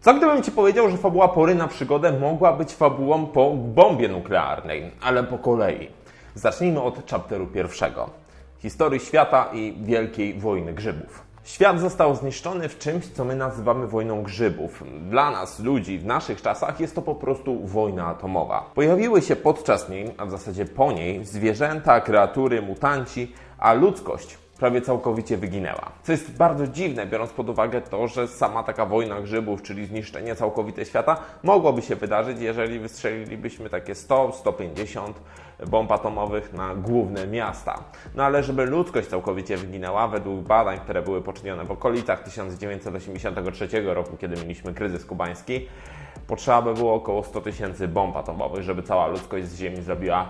Co gdybym Ci powiedział, że fabuła Pory na przygodę mogła być fabułą po bombie nuklearnej, ale po kolei. Zacznijmy od chapteru pierwszego. Historii świata i wielkiej wojny grzybów. Świat został zniszczony w czymś, co my nazywamy wojną grzybów. Dla nas, ludzi, w naszych czasach jest to po prostu wojna atomowa. Pojawiły się podczas niej, a w zasadzie po niej, zwierzęta, kreatury, mutanci, a ludzkość prawie całkowicie wyginęła. Co jest bardzo dziwne, biorąc pod uwagę to, że sama taka wojna grzybów, czyli zniszczenie całkowite świata, mogłoby się wydarzyć, jeżeli wystrzelilibyśmy takie 100-150 bomb atomowych na główne miasta. No ale żeby ludzkość całkowicie wyginęła, według badań, które były poczynione w okolicach 1983 roku, kiedy mieliśmy kryzys kubański, potrzeba by było około 100 tysięcy bomb atomowych, żeby cała ludzkość z Ziemi zrobiła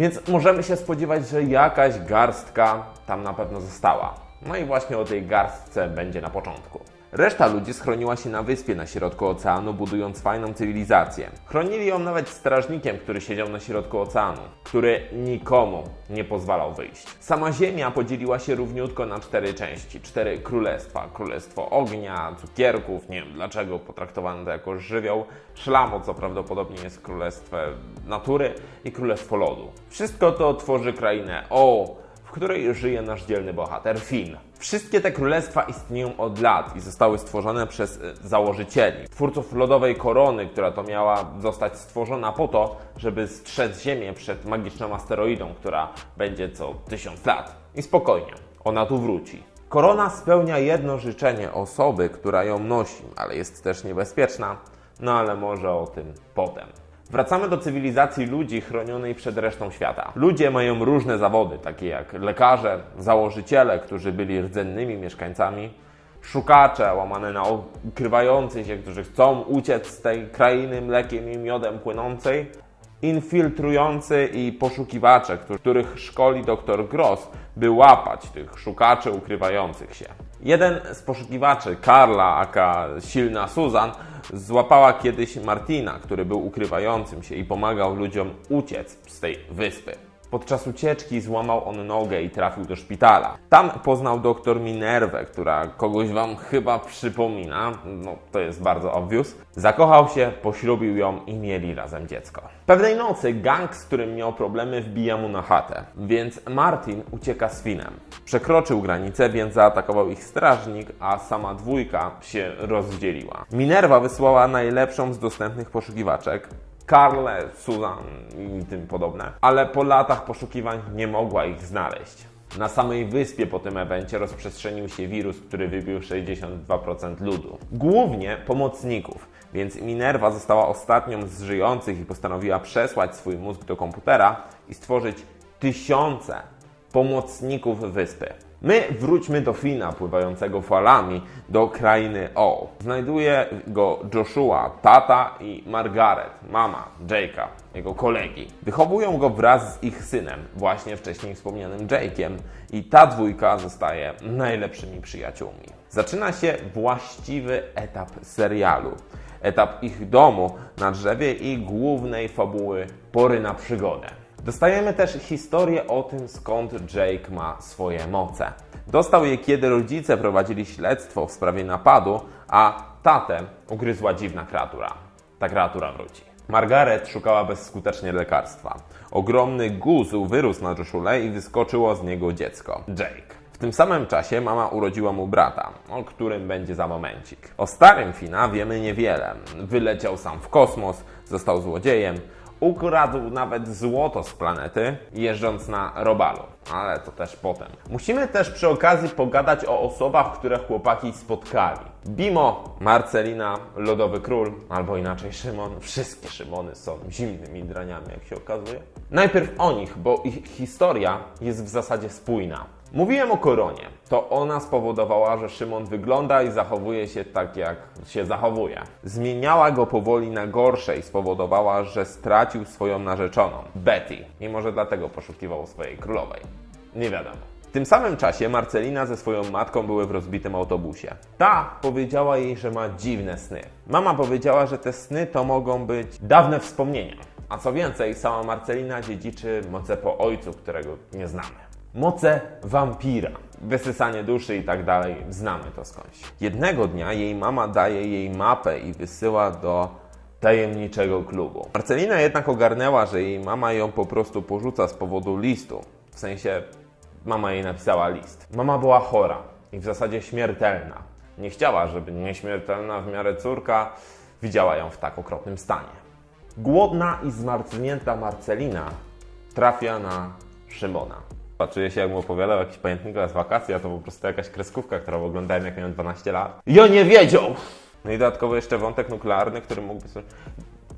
więc możemy się spodziewać, że jakaś garstka tam na pewno została. No i właśnie o tej garstce będzie na początku. Reszta ludzi schroniła się na wyspie na środku oceanu, budując fajną cywilizację. Chronili ją nawet strażnikiem, który siedział na środku oceanu, który nikomu nie pozwalał wyjść. Sama Ziemia podzieliła się równiutko na cztery części, cztery królestwa. Królestwo ognia, cukierków, nie wiem dlaczego potraktowano to jako żywioł, szlamu, co prawdopodobnie jest królestwem natury i królestwo lodu. Wszystko to tworzy krainę O, w której żyje nasz dzielny bohater Finn. Wszystkie te królestwa istnieją od lat i zostały stworzone przez e, założycieli, twórców lodowej korony, która to miała zostać stworzona po to, żeby strzec Ziemię przed magiczną asteroidą, która będzie co tysiąc lat. I spokojnie, ona tu wróci. Korona spełnia jedno życzenie osoby, która ją nosi, ale jest też niebezpieczna, no ale może o tym potem. Wracamy do cywilizacji ludzi chronionej przed resztą świata. Ludzie mają różne zawody, takie jak lekarze, założyciele, którzy byli rdzennymi mieszkańcami, szukacze, łamane na ukrywających się, którzy chcą uciec z tej krainy mlekiem i miodem płynącej, infiltrujący i poszukiwacze, któ- których szkoli dr Gross, by łapać tych szukaczy ukrywających się. Jeden z poszukiwaczy, Karla, aka silna Susan, złapała kiedyś Martina, który był ukrywającym się i pomagał ludziom uciec z tej wyspy. Podczas ucieczki złamał on nogę i trafił do szpitala. Tam poznał doktor Minerwę, która kogoś wam chyba przypomina, no to jest bardzo obvious. Zakochał się, poślubił ją i mieli razem dziecko. Pewnej nocy gang, z którym miał problemy, wbija mu na chatę, więc Martin ucieka z Finem. Przekroczył granicę, więc zaatakował ich strażnik, a sama dwójka się rozdzieliła. Minerva wysłała najlepszą z dostępnych poszukiwaczek, Karle, Susan i tym podobne, ale po latach poszukiwań nie mogła ich znaleźć. Na samej wyspie po tym evencie rozprzestrzenił się wirus, który wybił 62% ludu. Głównie pomocników, więc Minerva została ostatnią z żyjących i postanowiła przesłać swój mózg do komputera i stworzyć tysiące pomocników wyspy. My wróćmy do Fina pływającego falami do krainy O. Znajduje go Joshua, tata i Margaret, mama Jake'a, jego kolegi. Wychowują go wraz z ich synem, właśnie wcześniej wspomnianym Jake'iem i ta dwójka zostaje najlepszymi przyjaciółmi. Zaczyna się właściwy etap serialu. Etap ich domu na drzewie i głównej fabuły Pory na przygodę. Dostajemy też historię o tym, skąd Jake ma swoje moce. Dostał je, kiedy rodzice prowadzili śledztwo w sprawie napadu, a tatę ugryzła dziwna kreatura. Ta kreatura wróci. Margaret szukała bezskutecznie lekarstwa. Ogromny guz wyrósł na Joshule i wyskoczyło z niego dziecko, Jake. W tym samym czasie mama urodziła mu brata, o którym będzie za momencik. O starym Fina wiemy niewiele. Wyleciał sam w kosmos, został złodziejem, ukradł nawet złoto z planety, jeżdżąc na robalu. Ale to też potem. Musimy też przy okazji pogadać o osobach, które chłopaki spotkali. Bimo, Marcelina, Lodowy Król, albo inaczej Szymon. Wszystkie Szymony są zimnymi draniami, jak się okazuje. Najpierw o nich, bo ich historia jest w zasadzie spójna. Mówiłem o koronie. To ona spowodowała, że Szymon wygląda i zachowuje się tak, jak się zachowuje. Zmieniała go powoli na gorsze i spowodowała, że stracił swoją narzeczoną, Betty. I może dlatego poszukiwał swojej królowej. Nie wiadomo. W tym samym czasie Marcelina ze swoją matką były w rozbitym autobusie. Ta powiedziała jej, że ma dziwne sny. Mama powiedziała, że te sny to mogą być dawne wspomnienia. A co więcej, sama Marcelina dziedziczy moce po ojcu, którego nie znamy. Moce wampira, wysysanie duszy i tak dalej, znamy to skądś. Jednego dnia jej mama daje jej mapę i wysyła do tajemniczego klubu. Marcelina jednak ogarnęła, że jej mama ją po prostu porzuca z powodu listu. W sensie, mama jej napisała list. Mama była chora i w zasadzie śmiertelna. Nie chciała, żeby nieśmiertelna w miarę córka widziała ją w tak okropnym stanie. Głodna i zmartwnięta Marcelina trafia na Szymona. Patrzyję się, jak mu opowiadał jakiś pamiętnika z wakacji, a to po prostu jakaś kreskówka, którą oglądałem, jak miałem 12 lat. Ja nie wiedział! No i dodatkowo jeszcze wątek nuklearny, który mógłby.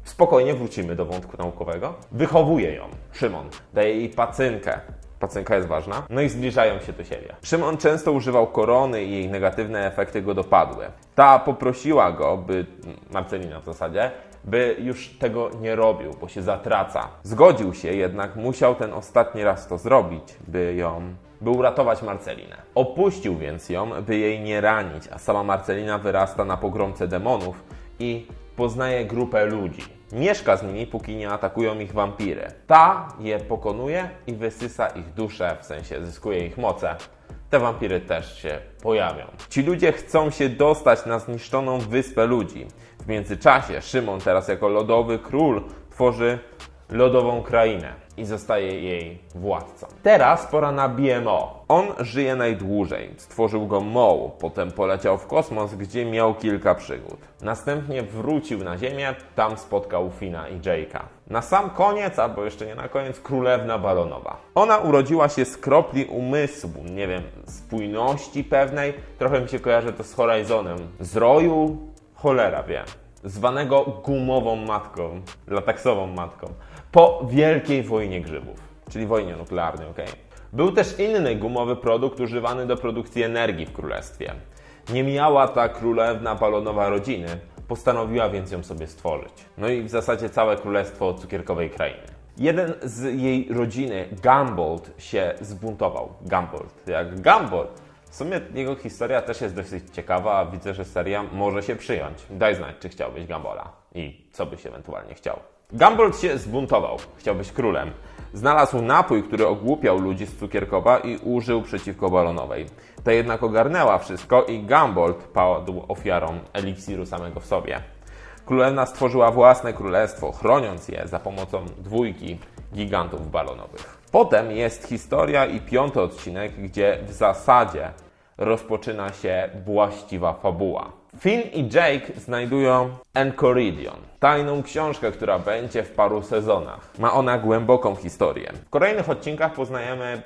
Spokojnie wrócimy do wątku naukowego. Wychowuje ją Szymon, daje jej pacynkę. Pacynka jest ważna. No i zbliżają się do siebie. Szymon często używał korony i jej negatywne efekty go dopadły. Ta poprosiła go, by, Marcelina w zasadzie, by już tego nie robił, bo się zatraca. Zgodził się, jednak musiał ten ostatni raz to zrobić, by ją by uratować Marcelinę. Opuścił więc ją, by jej nie ranić, a sama Marcelina wyrasta na pogromce demonów i poznaje grupę ludzi. Mieszka z nimi, póki nie atakują ich wampiry. Ta je pokonuje i wysysa ich duszę, w sensie zyskuje ich moce. Te wampiry też się pojawią. Ci ludzie chcą się dostać na zniszczoną wyspę ludzi. W międzyczasie Szymon teraz jako lodowy król tworzy lodową krainę i zostaje jej władcą. Teraz pora na BMO. On żyje najdłużej. Stworzył go Moł, potem poleciał w kosmos, gdzie miał kilka przygód. Następnie wrócił na Ziemię, tam spotkał Fina i Jake'a. Na sam koniec, albo jeszcze nie na koniec, królewna balonowa. Ona urodziła się z kropli umysłu, nie wiem, spójności pewnej. Trochę mi się kojarzy to z Horizonem. Z roju, cholera wiem zwanego gumową matką, lateksową matką, po wielkiej wojnie grzybów, czyli wojnie nuklearnej, ok? Był też inny gumowy produkt używany do produkcji energii w królestwie. Nie miała ta królewna balonowa rodziny, postanowiła więc ją sobie stworzyć. No i w zasadzie całe królestwo cukierkowej krainy. Jeden z jej rodziny, Gumbold, się zbuntował. Gumbold, jak Gumbold. W sumie jego historia też jest dosyć ciekawa, widzę, że seria może się przyjąć. Daj znać, czy chciałbyś Gambola i co byś ewentualnie chciał. Gambold się zbuntował, chciał być królem. Znalazł napój, który ogłupiał ludzi z cukierkowa i użył przeciwko balonowej. Ta jednak ogarnęła wszystko i Gambold padł ofiarą eliksiru samego w sobie. Królewna stworzyła własne królestwo, chroniąc je za pomocą dwójki gigantów balonowych. Potem jest historia i piąty odcinek, gdzie w zasadzie rozpoczyna się właściwa fabuła. Finn i Jake znajdują Enchiridion, tajną książkę, która będzie w paru sezonach. Ma ona głęboką historię. W kolejnych odcinkach poznajemy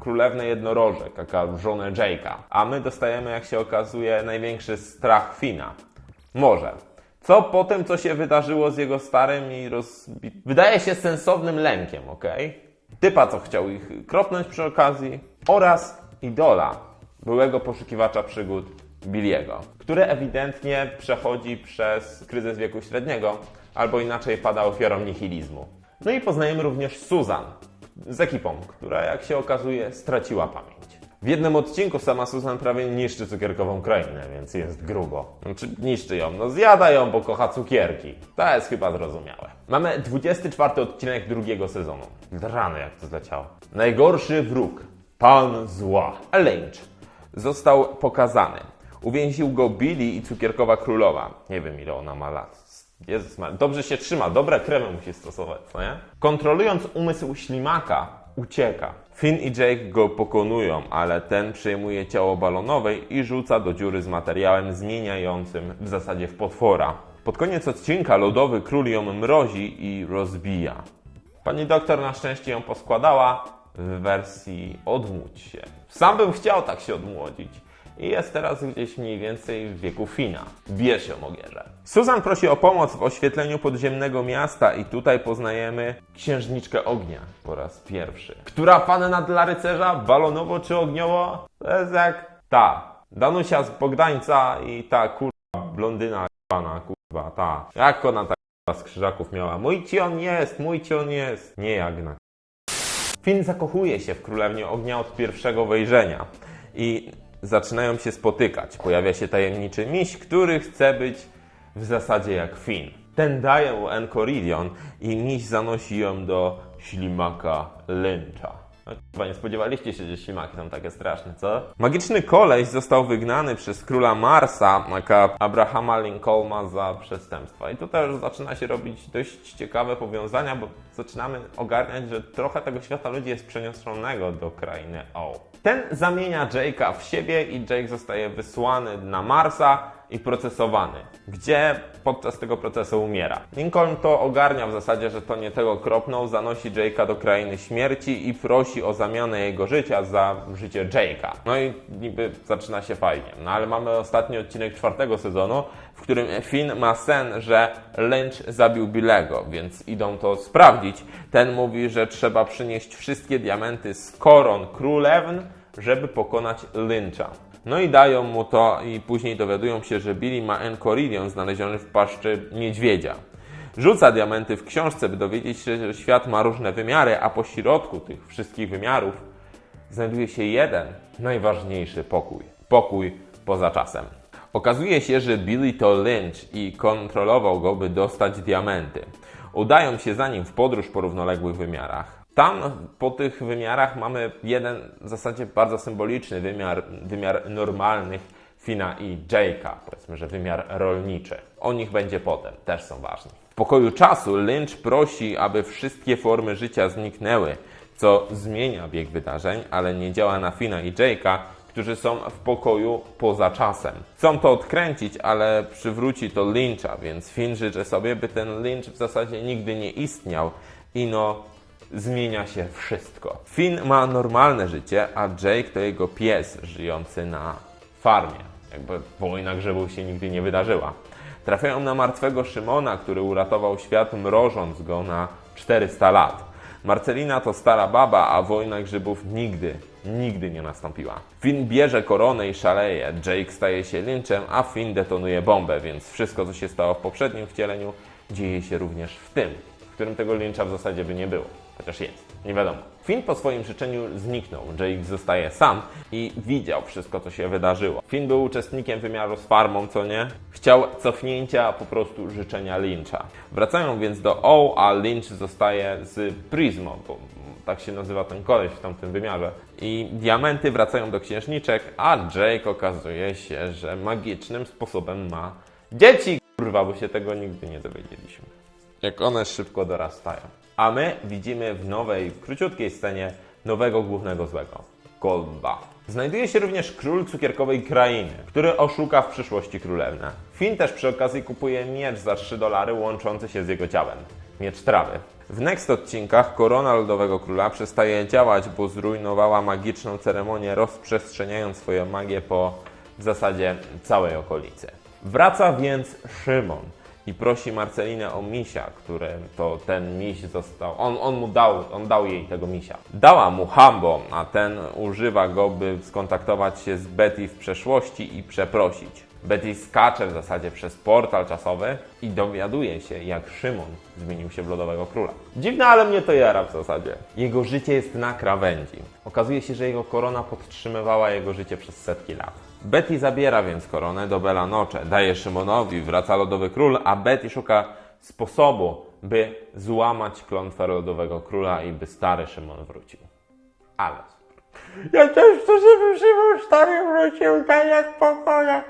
królewnę jednorożek, aka żonę Jake'a, a my dostajemy, jak się okazuje, największy strach Fina. Może. Co po tym, co się wydarzyło z jego starym i. Wydaje się sensownym lękiem, ok? Typa, co chciał ich kropnąć przy okazji oraz idola, byłego poszukiwacza przygód Billiego, który ewidentnie przechodzi przez kryzys wieku średniego, albo inaczej pada ofiarą nihilizmu. No i poznajemy również Susan z ekipą, która, jak się okazuje, straciła pamięć. W jednym odcinku sama Susan prawie niszczy cukierkową krainę, więc jest grubo. Znaczy niszczy ją, no zjada ją, bo kocha cukierki. To jest chyba zrozumiałe. Mamy 24 odcinek drugiego sezonu. Rany jak to zleciało. Najgorszy wróg. Pan zła. Lynch. Został pokazany. Uwięził go Billy i cukierkowa królowa. Nie wiem ile ona ma lat. Jezus dobrze się trzyma, dobre kremy musi stosować, co nie? Kontrolując umysł ślimaka, ucieka. Finn i Jake go pokonują, ale ten przejmuje ciało balonowej i rzuca do dziury z materiałem zmieniającym w zasadzie w potwora. Pod koniec odcinka lodowy król ją mrozi i rozbija. Pani doktor na szczęście ją poskładała w wersji odmłódź się. Sam bym chciał tak się odmłodzić. I jest teraz gdzieś mniej więcej w wieku Fina. Bierz ją, Ogierze. Susan prosi o pomoc w oświetleniu podziemnego miasta i tutaj poznajemy księżniczkę ognia po raz pierwszy. Która panna dla rycerza? Balonowo czy ogniowo? To jest jak ta. Danusia z Bogdańca i ta kurwa blondyna pana kurwa ta. Jak ona ta z krzyżaków miała? Mój ci on jest, mój ci on jest. Nie Jagna. Finn zakochuje się w Królewnie Ognia od pierwszego wejrzenia i zaczynają się spotykać. Pojawia się tajemniczy miś, który chce być w zasadzie jak Finn. Ten daje mu Enchiridion i miś zanosi ją do ślimaka Lyncha. No, chyba nie spodziewaliście się, że ślimaki są takie straszne, co? Magiczny koleś został wygnany przez króla Marsa, aka Abrahama Lincolna za przestępstwa. I tu też zaczyna się robić dość ciekawe powiązania, bo zaczynamy ogarniać, że trochę tego świata ludzi jest przeniesionego do krainy O. Ten zamienia Jake'a w siebie i Jake zostaje wysłany na Marsa i procesowany, gdzie podczas tego procesu umiera. Lincoln to ogarnia w zasadzie, że to nie tego kropnął, zanosi Jake'a do krainy śmierci i prosi o zamianę jego życia za życie Jake'a. No i niby zaczyna się fajnie. No ale mamy ostatni odcinek czwartego sezonu, w którym Finn ma sen, że Lynch zabił Billego, więc idą to sprawdzić. Ten mówi, że trzeba przynieść wszystkie diamenty z koron królewń, żeby pokonać Lyncha. No i dają mu to i później dowiadują się, że Billy ma Enchiridion znaleziony w paszczy niedźwiedzia. Rzuca diamenty w książce, by dowiedzieć się, że świat ma różne wymiary, a po środku tych wszystkich wymiarów znajduje się jeden najważniejszy pokój. Pokój poza czasem. Okazuje się, że Billy to Lynch i kontrolował go, by dostać diamenty. Udają się za nim w podróż po równoległych wymiarach. Tam po tych wymiarach mamy jeden w zasadzie bardzo symboliczny wymiar, wymiar normalnych Fina i Jake'a, powiedzmy, że wymiar rolniczy. O nich będzie potem, też są ważni. W pokoju czasu Lynch prosi, aby wszystkie formy życia zniknęły, co zmienia bieg wydarzeń, ale nie działa na Fina i Jake'a, którzy są w pokoju poza czasem. Chcą to odkręcić, ale przywróci to Lyncha, więc Finn życzy sobie, by ten Lynch w zasadzie nigdy nie istniał i no zmienia się wszystko. Finn ma normalne życie, a Jake to jego pies żyjący na farmie. Jakby wojna grzybów się nigdy nie wydarzyła. Trafiają na martwego Szymona, który uratował świat mrożąc go na 400 lat. Marcelina to stara baba, a wojna grzybów nigdy, nigdy nie nastąpiła. Finn bierze koronę i szaleje. Jake staje się lynchem, a Finn detonuje bombę, więc wszystko, co się stało w poprzednim wcieleniu, dzieje się również w tym, którym tego lyncha w zasadzie by nie było. Chociaż jest, nie wiadomo. Finn po swoim życzeniu zniknął. Jake zostaje sam i widział wszystko, co się wydarzyło. Finn był uczestnikiem wymiaru z farmą, co nie? Chciał cofnięcia po prostu życzenia Lyncha. Wracają więc do O, a Lynch zostaje z Prismo, bo tak się nazywa ten koleś w tamtym wymiarze. I diamenty wracają do księżniczek, a Jake okazuje się, że magicznym sposobem ma dzieci. Kurwa, bo się tego nigdy nie dowiedzieliśmy. Jak one szybko dorastają. A my widzimy w nowej, króciutkiej scenie nowego głównego złego. Golba. Znajduje się również król cukierkowej krainy, który oszuka w przyszłości królewnę. Finn też przy okazji kupuje miecz za 3 dolary łączący się z jego ciałem. Miecz trawy. W next odcinkach korona Lodowego Króla przestaje działać, bo zrujnowała magiczną ceremonię, rozprzestrzeniając swoją magię po w zasadzie całej okolicy. Wraca więc Szymon i prosi Marcelinę o misia, który to ten miś został. On, on mu dał, on dał jej tego misia. Dała mu Hambo, a ten używa go, by skontaktować się z Betty w przeszłości i przeprosić. Betty skacze w zasadzie przez portal czasowy i dowiaduje się, jak Szymon zmienił się w Lodowego Króla. Dziwne, ale mnie to jara w zasadzie. Jego życie jest na krawędzi. Okazuje się, że jego korona podtrzymywała jego życie przez setki lat. Betty zabiera więc koronę do Bella Noche, daje Szymonowi, wraca Lodowy Król, a Betty szuka sposobu, by złamać klątwę Lodowego Króla i by stary Szymon wrócił. Ale... Ja też chcę, żeby Szymon stary wrócił, tak jak pokoja.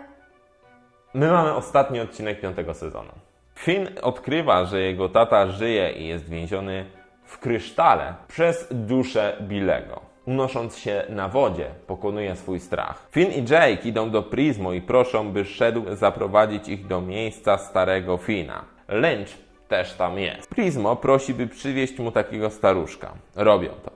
My mamy ostatni odcinek piątego sezonu. Finn odkrywa, że jego tata żyje i jest więziony w krysztale przez duszę Billego. Unosząc się na wodzie, pokonuje swój strach. Finn i Jake idą do Prismo i proszą, by szedł zaprowadzić ich do miejsca starego Fina. Lynch też tam jest. Prismo prosi, by przywieźć mu takiego staruszka. Robią to.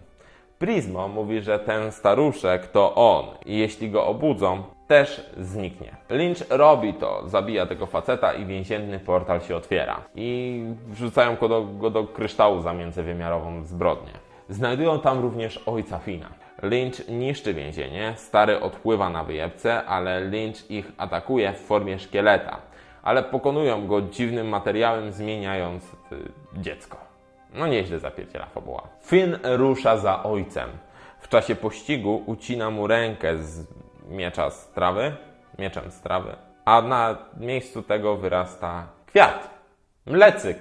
Prismo mówi, że ten staruszek to on i jeśli go obudzą, też zniknie. Lynch robi to, zabija tego faceta i więzienny portal się otwiera. I wrzucają go do, go do kryształu za międzywymiarową zbrodnię. Znajdują tam również ojca Fina. Lynch niszczy więzienie, stary odpływa na wyjebce, ale Lynch ich atakuje w formie szkieleta. Ale pokonują go dziwnym materiałem, zmieniając w dziecko. No nieźle zapierdziela fabuła. Finn rusza za ojcem. W czasie pościgu ucina mu rękę z miecza z trawy, mieczem z trawy, a na miejscu tego wyrasta kwiat, mlecyk,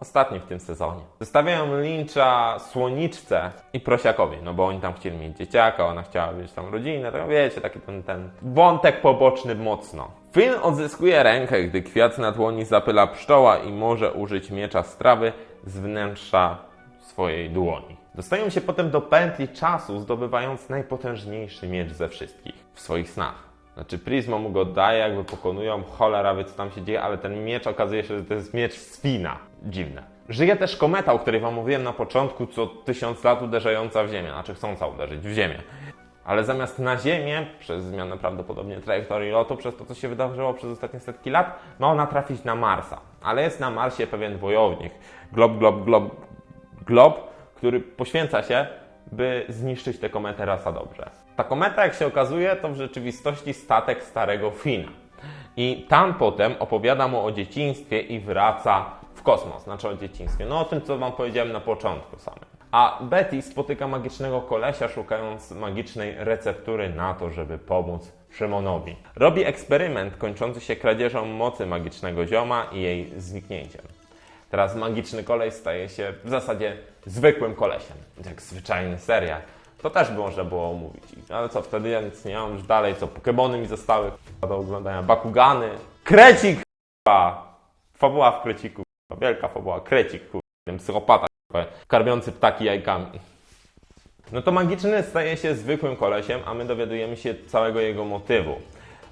Ostatni w tym sezonie. Zostawiają Lyncha słoniczce i prosiakowi, no bo oni tam chcieli mieć dzieciaka, ona chciała mieć tam rodzinę, to wiecie, taki ten, ten wątek poboczny mocno. Finn odzyskuje rękę, gdy kwiat na dłoni zapyla pszczoła i może użyć miecza strawy z wnętrza swojej dłoni. Dostają się potem do pętli czasu, zdobywając najpotężniejszy miecz ze wszystkich w swoich snach. Znaczy Prisma mu go daje, jakby pokonują, cholera wie co tam się dzieje, ale ten miecz okazuje się, że to jest miecz z Fina. Dziwne. Żyje też kometa, o której wam mówiłem na początku, co tysiąc lat uderzająca w Ziemię, znaczy chcąca uderzyć w Ziemię. Ale zamiast na Ziemię, przez zmianę prawdopodobnie trajektorii lotu, przez to, co się wydarzyło przez ostatnie setki lat, ma ona trafić na Marsa. Ale jest na Marsie pewien wojownik, Glob, Glob, Glob, Glob, który poświęca się, by zniszczyć tę kometę rasa dobrze. Ta kometa, jak się okazuje, to w rzeczywistości statek starego Fina. I tam potem opowiada mu o dzieciństwie i wraca kosmos. Znaczy o dzieciństwie. No o tym, co wam powiedziałem na początku samym. A Betty spotyka magicznego kolesia, szukając magicznej receptury na to, żeby pomóc Szymonowi. Robi eksperyment kończący się kradzieżą mocy magicznego zioma i jej zniknięciem. Teraz magiczny koleś staje się w zasadzie zwykłym kolesiem, jak zwyczajny serial. To też by można było omówić. Ale co, wtedy ja nic nie mam już dalej, co Pokemony mi zostały do oglądania, Bakugany, Krecik, fabuła w Kreciku. Wielka fabuła, Krecik, ten psychopata, k***a, karmiący ptaki jajkami. No to magiczny staje się zwykłym kolesiem, a my dowiadujemy się całego jego motywu.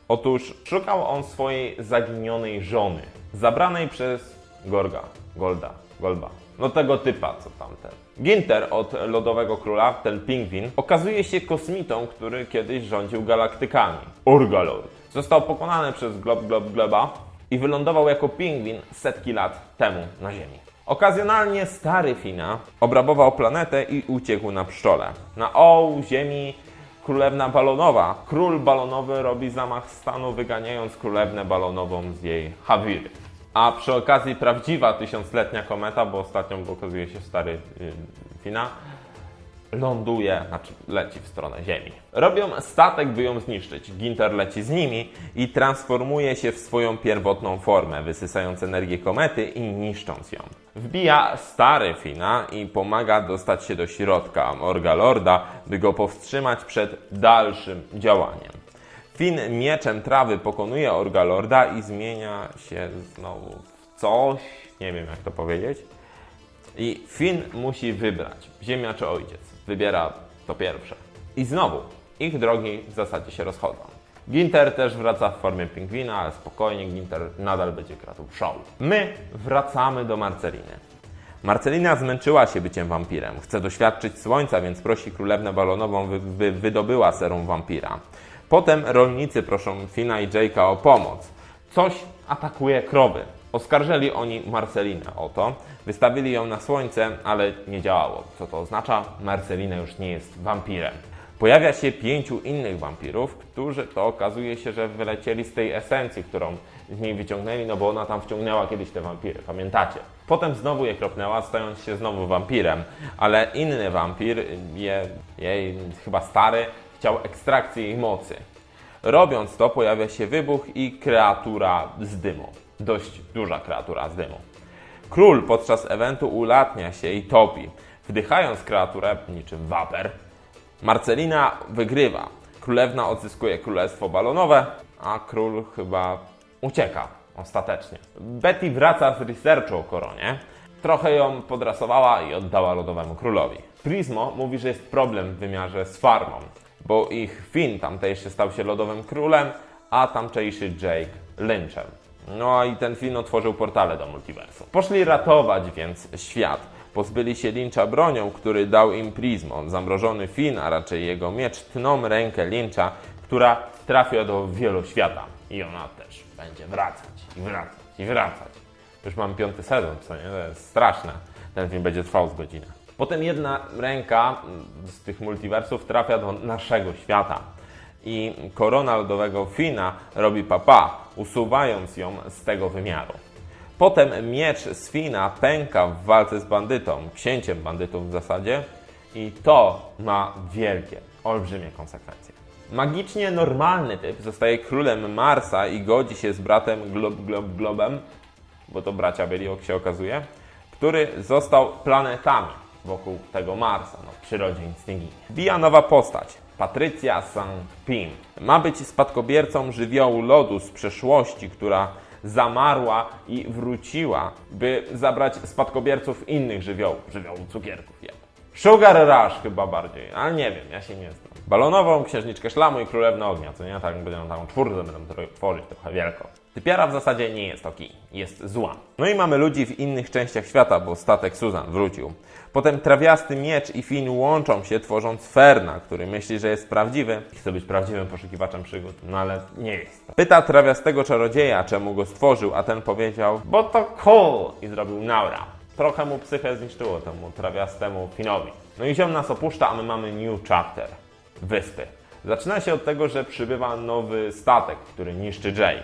Otóż szukał on swojej zaginionej żony, zabranej przez Gorga, Golda, Golba. No tego typa, co tamten. Ginter od Lodowego Króla, ten pingwin, okazuje się kosmitą, który kiedyś rządził galaktykami. Urgalord. Został pokonany przez Glob Glob Globa i wylądował jako pingwin setki lat temu na Ziemi. Okazjonalnie stary Fina obrabował planetę i uciekł na pszczole. Na oł Ziemi królewna balonowa. Król balonowy robi zamach stanu, wyganiając królewnę balonową z jej hawiry. A przy okazji prawdziwa tysiącletnia kometa, bo ostatnią okazuje się stary yy, Fina, ląduje, znaczy leci w stronę Ziemi. Robią statek, by ją zniszczyć. Ginter leci z nimi i transformuje się w swoją pierwotną formę, wysysając energię komety i niszcząc ją. Wbija stary Fina i pomaga dostać się do środka Orgalorda, by go powstrzymać przed dalszym działaniem. Finn mieczem trawy pokonuje Orgalorda i zmienia się znowu w coś, nie wiem jak to powiedzieć. I Finn musi wybrać, ziemia czy ojciec. Wybiera to pierwsze. I znowu, ich drogi w zasadzie się rozchodzą. Ginter też wraca w formie pingwina, ale spokojnie, Ginter nadal będzie kradł show. My wracamy do Marceliny. Marcelina zmęczyła się byciem wampirem. Chce doświadczyć słońca, więc prosi królewnę balonową, by, by wydobyła serum wampira. Potem rolnicy proszą Fina i Jake'a o pomoc. Coś atakuje krowy. Oskarżyli oni Marcelinę o to, wystawili ją na słońce, ale nie działało. Co to oznacza? Marcelina już nie jest wampirem. Pojawia się pięciu innych wampirów, którzy to okazuje się, że wylecieli z tej esencji, którą z niej wyciągnęli, no bo ona tam wciągnęła kiedyś te wampiry, pamiętacie? Potem znowu je kropnęła, stając się znowu wampirem, ale inny wampir, je, jej chyba stary, chciał ekstrakcji jej mocy. Robiąc to, pojawia się wybuch i kreatura z dymu. Dość duża kreatura z dymu. Król podczas eventu ulatnia się i topi, wdychając kreaturę niczym waper. Marcelina wygrywa. Królewna odzyskuje królestwo balonowe, a król chyba ucieka ostatecznie. Betty wraca z researchu o koronie. Trochę ją podrasowała i oddała lodowemu królowi. Prismo mówi, że jest problem w wymiarze z farmą, bo ich Finn tamtejszy stał się lodowym królem, a tamtejszy Jake Lynchem. No i ten Finn otworzył portale do multiversum. Poszli ratować więc świat. Pozbyli się Lyncha bronią, który dał im Prismo. Zamrożony Finn, a raczej jego miecz, tną rękę Lyncha, która trafia do wieloświata. I ona też będzie wracać i wracać i wracać. Już mam piąty sezon, co nie? To jest straszne. Ten film będzie trwał z godzinę. Potem jedna ręka z tych multiversów trafia do naszego świata. I korona lodowego Fina robi papa, usuwając ją z tego wymiaru. Potem miecz z Fina pęka w walce z bandytą, księciem bandytów w zasadzie, i to ma wielkie, olbrzymie konsekwencje. Magicznie normalny typ zostaje królem Marsa i godzi się z bratem Glob Glob Globem, bo to bracia byli, jak się okazuje, który został planetami wokół tego Marsa. No, w przyrodzie nic nie ginie. Wbija nowa postać. Patrycja St. Pim. Ma być spadkobiercą żywiołu lodu z przeszłości, która zamarła i wróciła, by zabrać spadkobierców innych żywiołów, żywiołu cukierków. Ja. Sugar Rush chyba bardziej, ale nie wiem, ja się nie znam. Balonową, księżniczkę szlamu i królewną ognia, co nie? Tak będą tam czwórkę będą tworzyć trochę wielko. Typiara w zasadzie nie jest oki, jest zła. No i mamy ludzi w innych częściach świata, bo statek Susan wrócił. Potem trawiasty miecz i Finn łączą się, tworząc Ferna, który myśli, że jest prawdziwy. Chce być prawdziwym poszukiwaczem przygód, no ale nie jest. Pyta trawiastego czarodzieja, czemu go stworzył, a ten powiedział, bo to cool i zrobił Naura. Trochę mu psychę zniszczyło temu trawiastemu Finnowi. No i ziom nas opuszcza, a my mamy new chapter. Wyspy. Zaczyna się od tego, że przybywa nowy statek, który niszczy Jake.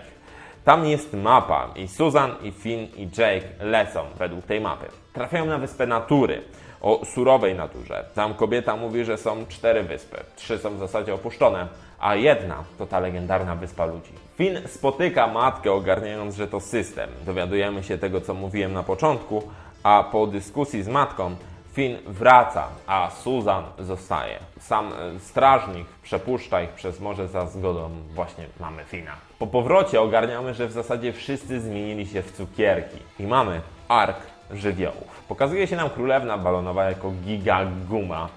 Tam jest mapa i Susan, i Finn, i Jake lecą według tej mapy. Trafiają na wyspę natury, o surowej naturze. Tam kobieta mówi, że są cztery wyspy. Trzy są w zasadzie opuszczone, a jedna to ta legendarna wyspa ludzi. Finn spotyka matkę, ogarniając, że to system. Dowiadujemy się tego, co mówiłem na początku, a po dyskusji z matką Finn wraca, a Susan zostaje. Sam e, strażnik przepuszcza ich przez morze za zgodą właśnie mamy Fina. Po powrocie ogarniamy, że w zasadzie wszyscy zmienili się w cukierki i mamy ark żywiołów. Pokazuje się nam królewna balonowa jako giga guma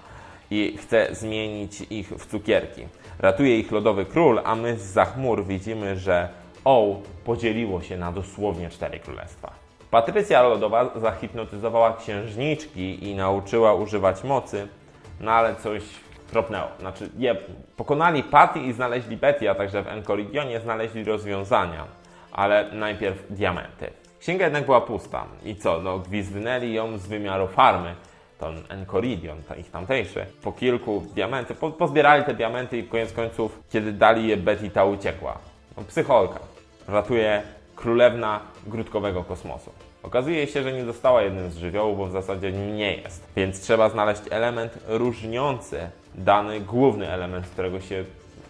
i chce zmienić ich w cukierki. Ratuje ich lodowy król, a my z chmur widzimy, że O podzieliło się na dosłownie cztery królestwa. Patrycja Lodowa zahipnotyzowała księżniczki i nauczyła używać mocy, no ale coś tropnęło. Znaczy, je, pokonali Patty i znaleźli Betty, a także w Encoridionie znaleźli rozwiązania, ale najpierw diamenty. Księga jednak była pusta. I co? No, gwizdnęli ją z wymiaru farmy. To Encoridion, ich tamtejszy. Po kilku diamenty, po, pozbierali te diamenty i koniec końców, kiedy dali je Betty, ta uciekła. No, psycholka. Ratuje królewna grudkowego kosmosu. Okazuje się, że nie została jednym z żywiołów, bo w zasadzie nim nie jest. Więc trzeba znaleźć element różniący dany główny element, z którego się,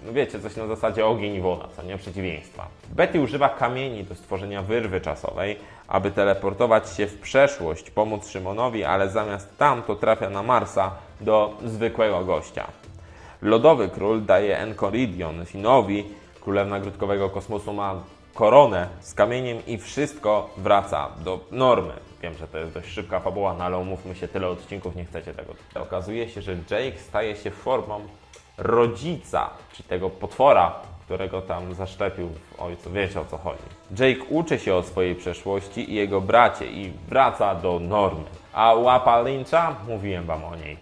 no wiecie, coś na zasadzie ogień i woda, co nie przeciwieństwa. Betty używa kamieni do stworzenia wyrwy czasowej, aby teleportować się w przeszłość, pomóc Szymonowi, ale zamiast tam to trafia na Marsa do zwykłego gościa. Lodowy król daje Encoridion Finowi, królewna grudkowego kosmosu ma koronę z kamieniem i wszystko wraca do normy. Wiem, że to jest dość szybka fabuła, no ale umówmy się, tyle odcinków, nie chcecie tego. Okazuje się, że Jake staje się formą rodzica, czy tego potwora, którego tam zaszczepił w ojcu. Wiecie o co chodzi. Jake uczy się o swojej przeszłości i jego bracie i wraca do normy. A łapa Lyncha? Mówiłem wam o niej.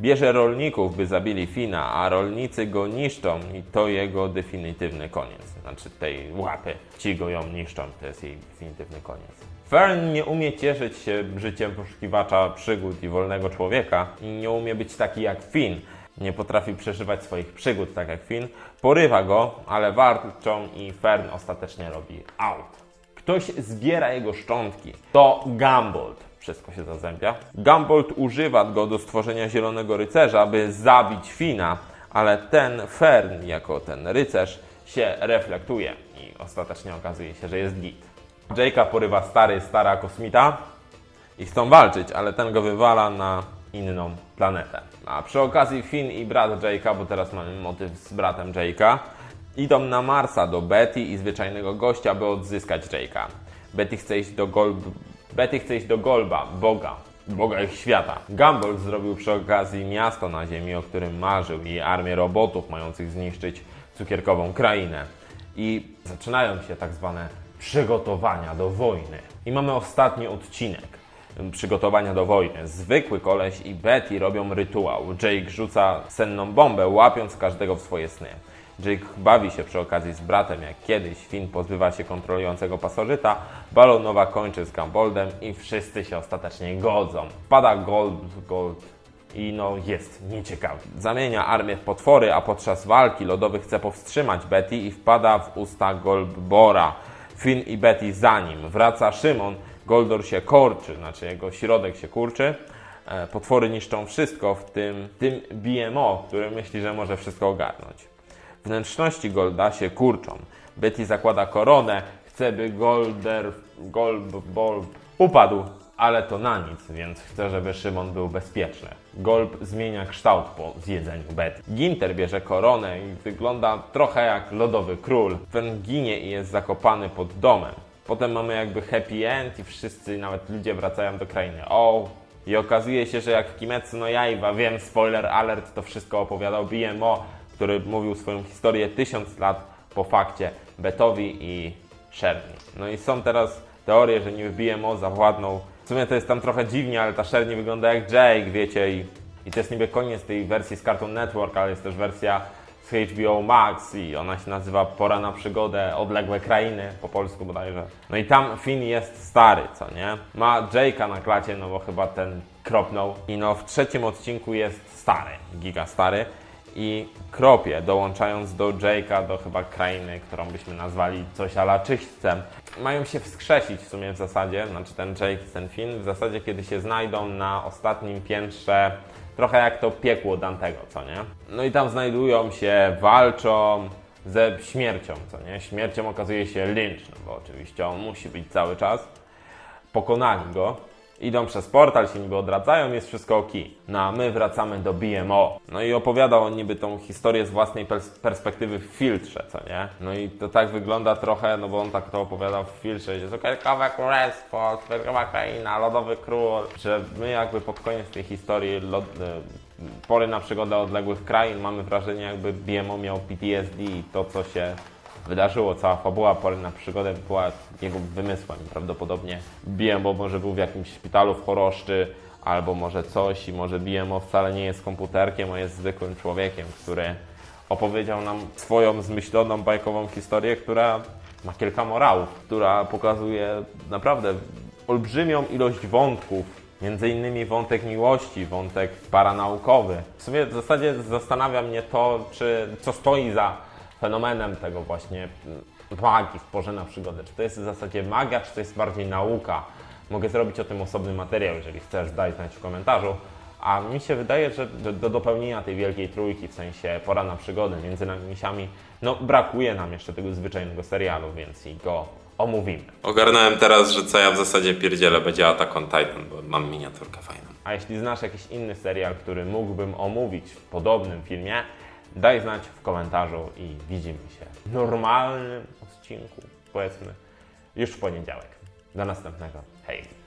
Bierze rolników, by zabili Fina, a rolnicy go niszczą i to jego definitywny koniec. Znaczy tej łapy. Ci go ją niszczą, to jest jej definitywny koniec. Fern nie umie cieszyć się życiem poszukiwacza przygód i wolnego człowieka i nie umie być taki jak Finn. Nie potrafi przeżywać swoich przygód tak jak Finn. Porywa go, ale walczą i Fern ostatecznie robi out. Ktoś zbiera jego szczątki. To Gumbold. Wszystko się zazębia. Gumbold używa go do stworzenia Zielonego Rycerza, by zabić Fina, ale ten Fern, jako ten rycerz, się reflektuje i ostatecznie okazuje się, że jest git. Jake'a porywa stary, stara kosmita i chcą walczyć, ale ten go wywala na inną planetę. A przy okazji Finn i brat Jake'a, bo teraz mamy motyw z bratem Jake'a, idą na Marsa do Betty i zwyczajnego gościa, by odzyskać Jake'a. Betty chce iść do Golb... Betty chce iść do Golba, Boga. Boga ich świata. Gumball zrobił przy okazji miasto na Ziemi, o którym marzył i armię robotów mających zniszczyć cukierkową krainę. I zaczynają się tak zwane przygotowania do wojny. I mamy ostatni odcinek przygotowania do wojny. Zwykły koleś i Betty robią rytuał. Jake rzuca senną bombę, łapiąc każdego w swoje sny. Jake bawi się przy okazji z bratem, jak kiedyś Finn pozbywa się kontrolującego pasożyta, balonowa kończy z Gumboldem i wszyscy się ostatecznie godzą. Wpada Gold, Gold i no jest nieciekawy. Zamienia armię w potwory, a podczas walki lodowy chce powstrzymać Betty i wpada w usta Golbora. Finn i Betty za nim. Wraca Szymon, Goldor się korczy, znaczy jego środek się kurczy. E, Potwory niszczą wszystko, w tym, tym BMO, który myśli, że może wszystko ogarnąć. Wnętrzności Golda się kurczą. Betty zakłada koronę, chce by Golder, Bolb upadł ale to na nic, więc chcę, żeby Szymon był bezpieczny. Golb zmienia kształt po zjedzeniu Betty. Ginter bierze koronę i wygląda trochę jak lodowy król. Ten ginie i jest zakopany pod domem. Potem mamy jakby happy end i wszyscy, nawet ludzie wracają do krainy. O, i okazuje się, że jak w Kimetsu no Yaiba, wiem, spoiler alert, to wszystko opowiadał BMO, który mówił swoją historię tysiąc lat po fakcie Betowi i Sherni. No i są teraz teorie, że niby BMO zawładnął. W sumie to jest tam trochę dziwnie, ale ta Sherni wygląda jak Jake, wiecie, i, i to jest niby koniec tej wersji z Cartoon Network, ale jest też wersja z HBO Max i ona się nazywa Pora na przygodę, odległe krainy, po polsku bodajże. No i tam Finn jest stary, co nie? Ma Jake'a na klacie, no bo chyba ten kropnął. I no w trzecim odcinku jest stary, giga stary. I kropie, dołączając do Jake'a, do chyba krainy, którą byśmy nazwali coś ala czyśćcem, mają się wskrzesić w sumie w zasadzie, znaczy ten Jake, ten Finn, w zasadzie kiedy się znajdą na ostatnim piętrze Trochę jak to piekło Dantego, co nie? No i tam znajdują się, walczą ze śmiercią, co nie? Śmiercią okazuje się Lynch, no bo oczywiście on musi być cały czas. Pokonali go, idą przez portal, się niby odradzają, jest wszystko ok. No a my wracamy do BMO. No i opowiadał on niby tą historię z własnej pers- perspektywy w filtrze, co nie? No i to tak wygląda trochę, no bo on tak to opowiadał w filtrze, że cukierkowe królestwo, cukierkowa kraina, lodowy król, że my jakby pod koniec tej historii y, pory na przygodę odległych krain mamy wrażenie jakby BMO miał PTSD i to co się wydarzyło, cała fabuła pory na przygodę była jego wymysłem. Prawdopodobnie BMO może był w jakimś szpitalu w choroszczy, albo może coś i może BMO wcale nie jest komputerkiem, a jest zwykłym człowiekiem, który opowiedział nam swoją zmyśloną, bajkową historię, która ma kilka morałów, która pokazuje naprawdę olbrzymią ilość wątków, Między innymi wątek miłości, wątek paranaukowy. W sumie w zasadzie zastanawia mnie to, czy co stoi za fenomenem tego właśnie mm, magii w porze na przygodę. Czy to jest w zasadzie magia, czy to jest bardziej nauka? Mogę zrobić o tym osobny materiał, jeżeli chcesz, daj znać w komentarzu. A mi się wydaje, że do, do dopełnienia tej wielkiej trójki, w sensie pora na przygody między nami misiami, no brakuje nam jeszcze tego zwyczajnego serialu, więc i go omówimy. Ogarnąłem teraz, że co ja w zasadzie pierdzielę będzie Attack on Titan, bo mam miniaturkę fajną. A jeśli znasz jakiś inny serial, który mógłbym omówić w podobnym filmie, daj znać w komentarzu i widzimy się w normalnym odcinku, powiedzmy, już w poniedziałek. Do następnego. Hej!